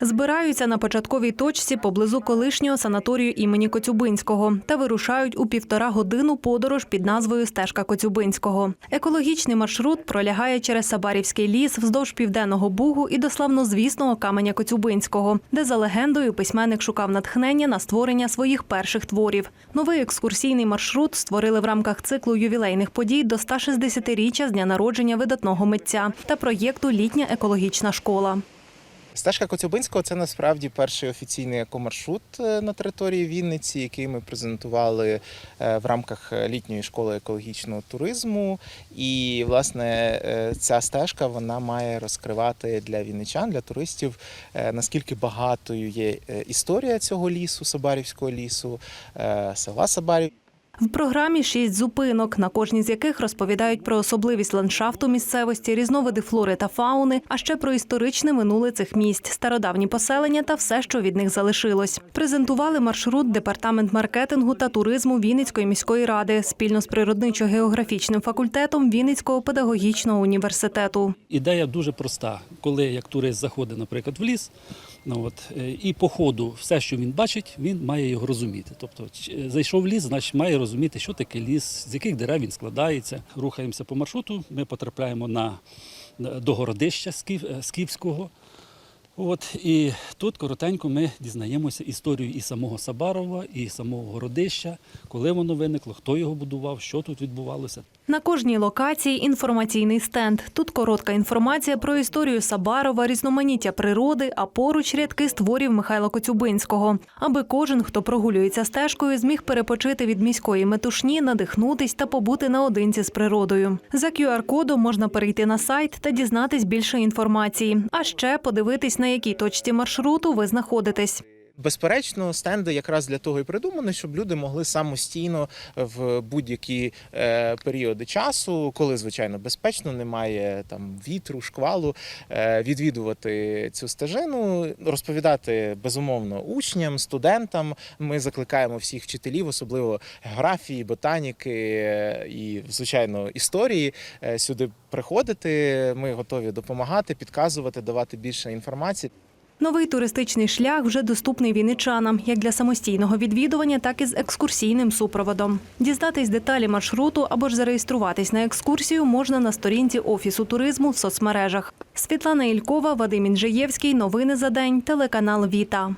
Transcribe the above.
Збираються на початковій точці поблизу колишнього санаторію імені Коцюбинського та вирушають у півтора годину подорож під назвою Стежка Коцюбинського. Екологічний маршрут пролягає через Сабарівський ліс вздовж південного бугу і до славнозвісного каменя Коцюбинського, де за легендою письменник шукав натхнення на створення своїх перших творів. Новий екскурсійний маршрут створили в рамках циклу ювілейних подій до 160-річчя з дня народження видатного митця та проєкту Літня екологічна школа. Стежка Коцюбинського це насправді перший офіційний екомаршрут е, на території Вінниці, який ми презентували е, в рамках літньої школи екологічного туризму. І власне е, ця стежка вона має розкривати для вінничан, для туристів, наскільки багатою є історія цього лісу, Сабарівського лісу, села Сабарів. В програмі шість зупинок, на кожній з яких розповідають про особливість ландшафту місцевості, різновиди флори та фауни, а ще про історичне минуле цих місць, стародавні поселення та все, що від них залишилось. Презентували маршрут департамент маркетингу та туризму Вінницької міської ради спільно з природничо-географічним факультетом Вінницького педагогічного університету. Ідея дуже проста. Коли як турист заходить, наприклад, в ліс, ну от е, і по ходу все, що він бачить, він має його розуміти. Тобто, зайшов в ліс, значить має розуміти, що таке ліс, з яких дерев він складається. Рухаємося по маршруту. Ми потрапляємо на до городища е, Скіфського. От і тут коротенько ми дізнаємося історію і самого Сабарова, і самого городища, коли воно виникло, хто його будував, що тут відбувалося. На кожній локації інформаційний стенд. Тут коротка інформація про історію Сабарова, різноманіття природи, а поруч рядки створів Михайла Коцюбинського, аби кожен, хто прогулюється стежкою, зміг перепочити від міської метушні, надихнутись та побути наодинці з природою. За QR-кодом можна перейти на сайт та дізнатись більше інформації, а ще подивитись, на якій точці маршруту ви знаходитесь. Безперечно, стенди якраз для того і придумані, щоб люди могли самостійно в будь-які е, періоди часу, коли звичайно безпечно, немає там вітру, шквалу, е, відвідувати цю стежину, розповідати безумовно учням, студентам. Ми закликаємо всіх вчителів, особливо географії, ботаніки е, і, звичайно, історії, сюди приходити. Ми готові допомагати, підказувати, давати більше інформації. Новий туристичний шлях вже доступний вінничанам як для самостійного відвідування, так і з екскурсійним супроводом. Дізнатись деталі маршруту або ж зареєструватись на екскурсію можна на сторінці Офісу туризму в соцмережах. Світлана Ількова, Вадим Інжиєвський. Новини за день. Телеканал Віта.